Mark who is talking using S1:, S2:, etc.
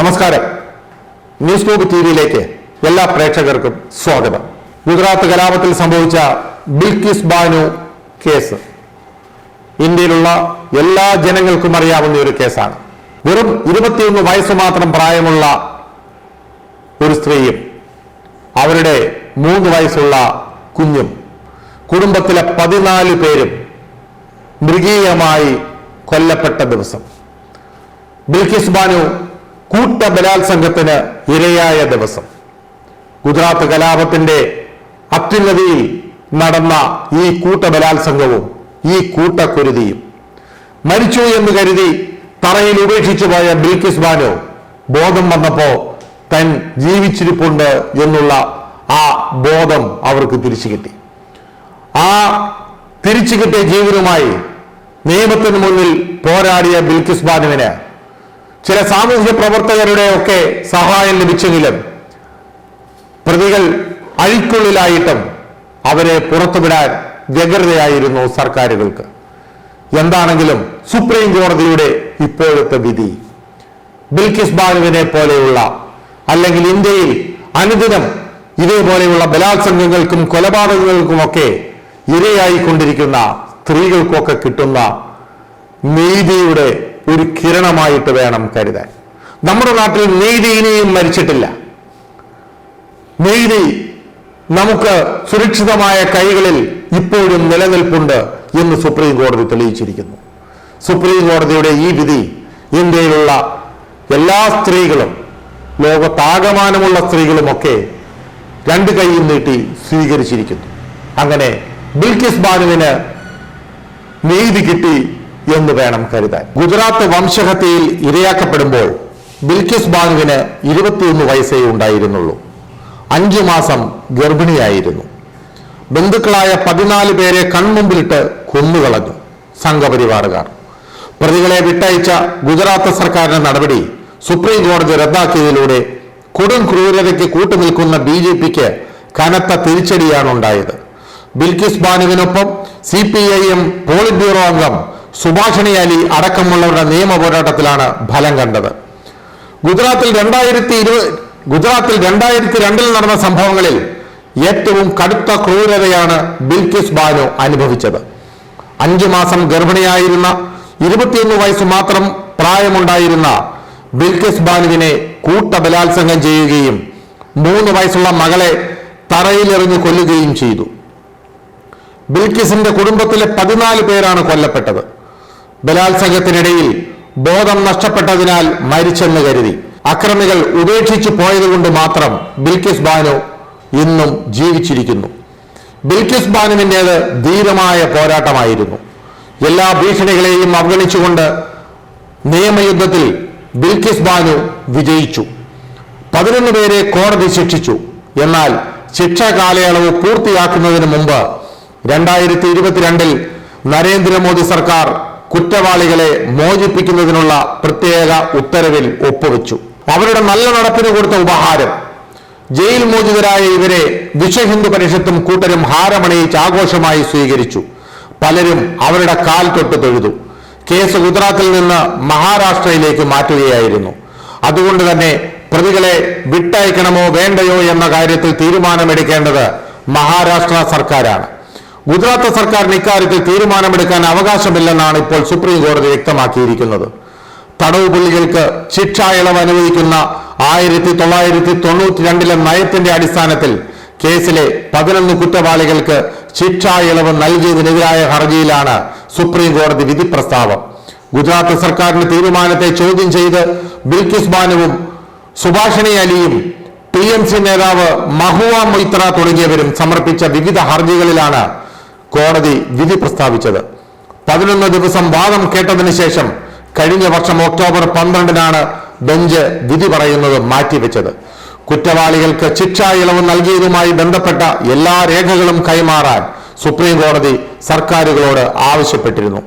S1: നമസ്കാരം. News group T വിയിലേക്ക് എല്ലാ പ്രേക്ഷകർക്കും സ്വാഗതം. ഗുജറാത്ത് കലാപത്തിൽ സംഭവിച്ച ബിൽക്കിസ് ബാനു കേസ്. ഇന്ത്യയിലുള്ള എല്ലാ ജനങ്ങൾക്കും അറിയാവുന്ന ഒരു കേസാണ്. വെറും ഇരുപത്തിയൊന്ന് വയസ്സ് മാത്രം പ്രായമുള്ള ഒരു സ്ത്രീയും അവരുടെ മൂന്ന് വയസ്സുള്ള കുഞ്ഞും കുടുംബത്തിലെ പതിനാല് പേരും മൃഗീയമായി കൊല്ലപ്പെട്ട ദിവസം. ബിൽക്കിസ് ബാനു കൂട്ട ബലാത്സംഗത്തിന് ഇരയായ ദിവസം. ഗുജറാത്ത് കലാപത്തിന്റെ അത്യുന്നതിയിൽ നടന്ന ഈ കൂട്ട ബലാത്സംഗവും ഈ കൂട്ടക്കുരുതിയും. മരിച്ചു എന്ന് കരുതി തറയിൽ ഉപേക്ഷിച്ചു പോയ ബിൽക്കിസ് ബാനു ബോധം വന്നപ്പോ തൻ ജീവിച്ചിരിപ്പുണ്ട് എന്നുള്ള ആ ബോധം അവർക്ക് തിരിച്ചു കിട്ടി. ആ തിരിച്ചു കിട്ടിയ ജീവനുമായി നിയമത്തിന് മുന്നിൽ പോരാടിയ ബിൽക്കിസ് ബാനുവിന് ചില സാമൂഹ്യ പ്രവർത്തകരുടെ ഒക്കെ സഹായം ലഭിച്ചെങ്കിലും പ്രതികൾ അഴിക്കുള്ളിലായിട്ടും അവരെ പുറത്തുവിടാൻ വ്യഗ്രതയായിരുന്നു സർക്കാരുകൾക്ക്. എന്താണെങ്കിലും സുപ്രീം കോടതിയുടെ ഇപ്പോഴത്തെ വിധി ബിൽക്കിസ് ബാനുവിനെ പോലെയുള്ള അല്ലെങ്കിൽ ഇന്ത്യയിൽ അനുദിനം ഇതേപോലെയുള്ള ബലാത്സംഗങ്ങൾക്കും കൊലപാതകങ്ങൾക്കുമൊക്കെ ഇരയായിക്കൊണ്ടിരിക്കുന്ന സ്ത്രീകൾക്കൊക്കെ കിട്ടുന്ന നീതിയുടെ ഒരു കിരണമായിട്ട് വേണം കരുതാൻ. നമ്മുടെ നാട്ടിൽ നീതി ഇനിയും മരിച്ചിട്ടില്ല. നീതി നമുക്ക് സുരക്ഷിതമായ കൈകളിൽ ഇപ്പോഴും നിലനിൽപ്പുണ്ട് എന്ന് സുപ്രീം കോടതി തെളിയിച്ചിരിക്കുന്നു. സുപ്രീം കോടതിയുടെ ഈ വിധി ഇന്ത്യയിലുള്ള എല്ലാ സ്ത്രീകളും ലോകത്താകമാനമുള്ള സ്ത്രീകളുമൊക്കെ രണ്ട് കൈയും നീട്ടി സ്വീകരിച്ചിരിക്കുന്നു. അങ്ങനെ ബിൽക്കിസ് ബാനുവിന് നീതി കിട്ടി എന്ന് വേണം കരുതാൻ. ഗുജറാത്ത് വംശഹത്യയിൽ ഇരയാക്കപ്പെടുമ്പോൾ ബിൽക്കിസ് ബാനുവിന് ഇരുപത്തിയൊന്ന് വയസ്സേ ഉണ്ടായിരുന്നുള്ളൂ. അഞ്ചു മാസം ഗർഭിണിയായിരുന്നു. ബന്ധുക്കളായ പതിനാല് പേരെ കൺമുമ്പിലിട്ട് കൊന്നുകളഞ്ഞു സംഘപരിവാറുകാർ. പ്രതികളെ വിട്ടയച്ച ഗുജറാത്ത് സർക്കാരിന്റെ നടപടി സുപ്രീം കോടതി റദ്ദാക്കിയതിലൂടെ കൊടും ക്രൂരതയ്ക്ക് കൂട്ടുനിൽക്കുന്ന ബി ജെ പിക്ക് കനത്ത തിരിച്ചടിയാണ് ഉണ്ടായത്. Bilkis ബാനുവിനൊപ്പം C P I M polit bureau അംഗം സുഭാഷിണി അലി അടക്കമുള്ളവരുടെ നിയമ പോരാട്ടത്തിലാണ് ഫലം കണ്ടത്. ഗുജറാത്തിൽ രണ്ടായിരത്തി ഇരുപത് ഗുജറാത്തിൽ രണ്ടായിരത്തി രണ്ടിൽ നടന്ന സംഭവങ്ങളിൽ ഏറ്റവും കടുത്ത ക്രൂരതയാണ് ബിൽക്കിസ് ബാനു അനുഭവിച്ചത്. അഞ്ചു മാസം ഗർഭിണിയായിരുന്ന ഇരുപത്തിയൊന്ന് വയസ്സ് മാത്രം പ്രായമുണ്ടായിരുന്ന ബിൽക്കിസ് ബാനുവിനെ കൂട്ട ബലാത്സംഗം ചെയ്യുകയും മൂന്ന് വയസ്സുള്ള മകളെ തറയിലെറിഞ്ഞ് കൊല്ലുകയും ചെയ്തു. ബിൽക്കിസിന്റെ കുടുംബത്തിലെ പതിനാല് പേരാണ് കൊല്ലപ്പെട്ടത്. ബലാത്സംഗത്തിനിടയിൽ ബോധം നഷ്ടപ്പെട്ടതിനാൽ മരിച്ചെന്ന് കരുതി. അക്രമികൾ ഉപേക്ഷിച്ചു പോയതുകൊണ്ട് മാത്രം ബിൽക്കിസ് ബാനു ഇന്നും ജീവിച്ചിരിക്കുന്നു. ബിൽക്കിസ് ബാനുവിന്റേത് ധീരമായ പോരാട്ടമായിരുന്നു. എല്ലാ ഭീഷണികളെയും അവഗണിച്ചുകൊണ്ട് നിയമയുദ്ധത്തിൽ ബിൽക്കിസ് ബാനു വിജയിച്ചു. പതിനൊന്ന് പേരെ കോടതി ശിക്ഷിച്ചു. എന്നാൽ ശിക്ഷാ കാലയളവ് പൂർത്തിയാക്കുന്നതിന് മുമ്പ് രണ്ടായിരത്തി ഇരുപത്തിരണ്ടിൽ നരേന്ദ്രമോദി സർക്കാർ കുറ്റവാളികളെ മോചിപ്പിക്കുന്നതിനുള്ള പ്രത്യേക ഉത്തരവിൽ ഒപ്പുവെച്ചു. അവരുടെ നല്ല നടപ്പിന് കൊടുത്ത ഉപഹാരം ജയിൽ മോചിതരായ ഇവരെ വിശ്വഹിന്ദു പരിഷത്തും കൂട്ടരും ഹാരമണിയിച്ച് ആഘോഷമായി സ്വീകരിച്ചു. പലരും അവരുടെ കാൽ തൊട്ട് തൊഴുതു. കേസ് ഗുജറാത്തിൽ നിന്ന് മഹാരാഷ്ട്രയിലേക്ക് മാറ്റുകയായിരുന്നു. അതുകൊണ്ട് തന്നെ പ്രതികളെ വിട്ടയക്കണമോ വേണ്ടയോ എന്ന കാര്യത്തിൽ തീരുമാനമെടുക്കേണ്ടത് മഹാരാഷ്ട്ര സർക്കാരാണ്. ഗുജറാത്ത് സർക്കാർ ഇക്കാര്യത്തിൽ തീരുമാനമെടുക്കാൻ അവകാശമില്ലെന്നാണ് ഇപ്പോൾ സുപ്രീം കോടതി വ്യക്തമാക്കിയിരിക്കുന്നത്. തടവ് പുള്ളികൾക്ക് ശിക്ഷാ ഇളവ് അനുവദിക്കുന്ന ആയിരത്തി തൊള്ളായിരത്തി തൊണ്ണൂറ്റി രണ്ടിലെ നയത്തിന്റെ അടിസ്ഥാനത്തിൽ കേസിലെ പതിനൊന്ന് കുറ്റവാളികൾക്ക് ശിക്ഷാ ഇളവ് നൽകിയതിനെതിരായ ഹർജിയിലാണ് സുപ്രീം കോടതി വിധി പ്രസ്താവം. ഗുജറാത്ത് സർക്കാരിന്റെ തീരുമാനത്തെ ചോദ്യം ചെയ്ത് ബിൽക്കിസ് ബാനുവും സുഭാഷിണി അലിയും ടി എം സി നേതാവ് മഹുവ മൊയ്ത്ര തുടങ്ങിയവരും സമർപ്പിച്ച വിവിധ ഹർജികളിലാണ് കോടതി വിധി പ്രസ്താവിച്ചത്. പതിനൊന്ന് ദിവസം വാദം കേട്ടതിന് ശേഷം കഴിഞ്ഞ വർഷം ഒക്ടോബർ പന്ത്രണ്ടിനാണ് ബെഞ്ച് വിധി പറയുന്നത് മാറ്റിവെച്ചത്. കുറ്റവാളികൾക്ക് ശിക്ഷാ ഇളവ് നൽകിയതുമായി ബന്ധപ്പെട്ട എല്ലാ രേഖകളും കൈമാറാൻ സുപ്രീം കോടതി സർക്കാരുകളോട് ആവശ്യപ്പെട്ടിരുന്നു.